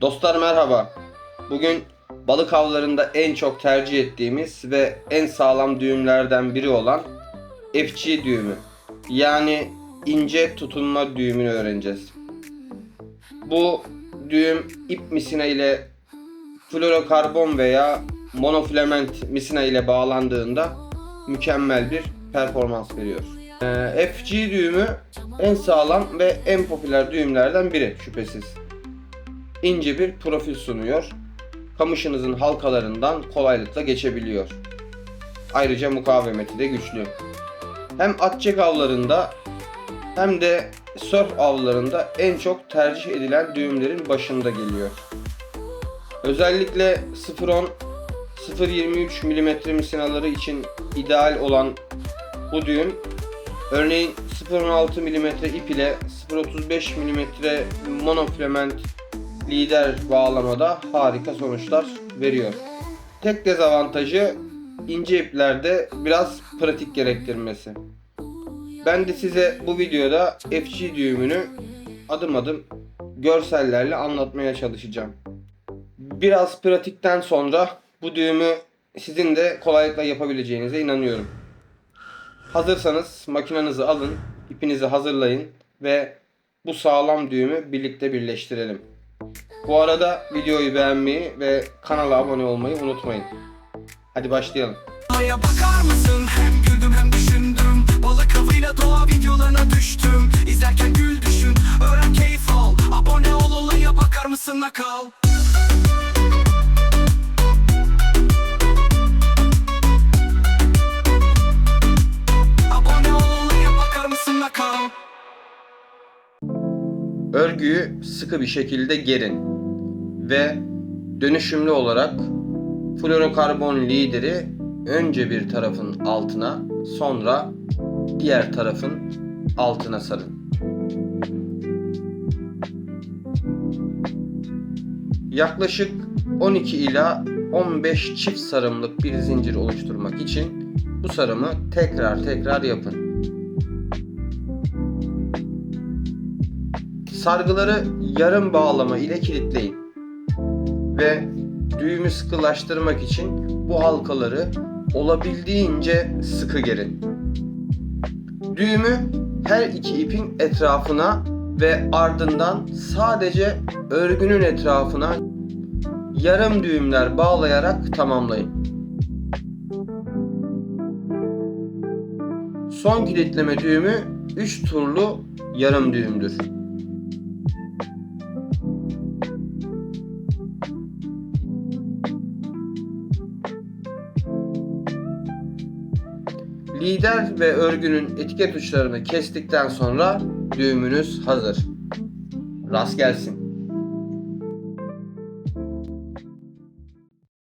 Dostlar merhaba. Bugün balık avlarında en çok tercih ettiğimiz ve en sağlam düğümlerden biri olan FC düğümü. Yani ince tutunma düğümünü öğreneceğiz. Bu düğüm ip misina ile florokarbon veya monofilament misina ile bağlandığında mükemmel bir performans veriyor. Ee, FG düğümü en sağlam ve en popüler düğümlerden biri şüphesiz. İnce bir profil sunuyor. Kamışınızın halkalarından kolaylıkla geçebiliyor. Ayrıca mukavemeti de güçlü. Hem atçek avlarında hem de surf avlarında en çok tercih edilen düğümlerin başında geliyor. Özellikle 0.10 0.23 mm misinaları için ideal olan bu düğüm örneğin 0.16 mm ip ile 0.35 mm monofilament lider bağlamada harika sonuçlar veriyor. Tek dezavantajı ince iplerde biraz pratik gerektirmesi. Ben de size bu videoda FG düğümünü adım adım görsellerle anlatmaya çalışacağım. Biraz pratikten sonra bu düğümü sizin de kolaylıkla yapabileceğinize inanıyorum. Hazırsanız makinenizi alın, ipinizi hazırlayın ve bu sağlam düğümü birlikte birleştirelim. Bu arada videoyu beğenmeyi ve kanala abone olmayı unutmayın. Hadi başlayalım. Aya bakar mısın? Hem güldüm hem düşündüm Balık avıyla doğa videolarına düştüm İzlerken gül düşün, öğren keyif al Abone ol olaya bakar mısın nakal Örgüyü sıkı bir şekilde gerin ve dönüşümlü olarak florokarbon lideri önce bir tarafın altına sonra diğer tarafın altına sarın. Yaklaşık 12 ila 15 çift sarımlık bir zincir oluşturmak için bu sarımı tekrar tekrar yapın. Sargıları yarım bağlama ile kilitleyin. Ve düğümü sıkılaştırmak için bu halkaları olabildiğince sıkı gerin. Düğümü her iki ipin etrafına ve ardından sadece örgünün etrafına yarım düğümler bağlayarak tamamlayın. Son kilitleme düğümü 3 turlu yarım düğümdür. Lider ve örgünün etiket uçlarını kestikten sonra düğümünüz hazır. Rast gelsin.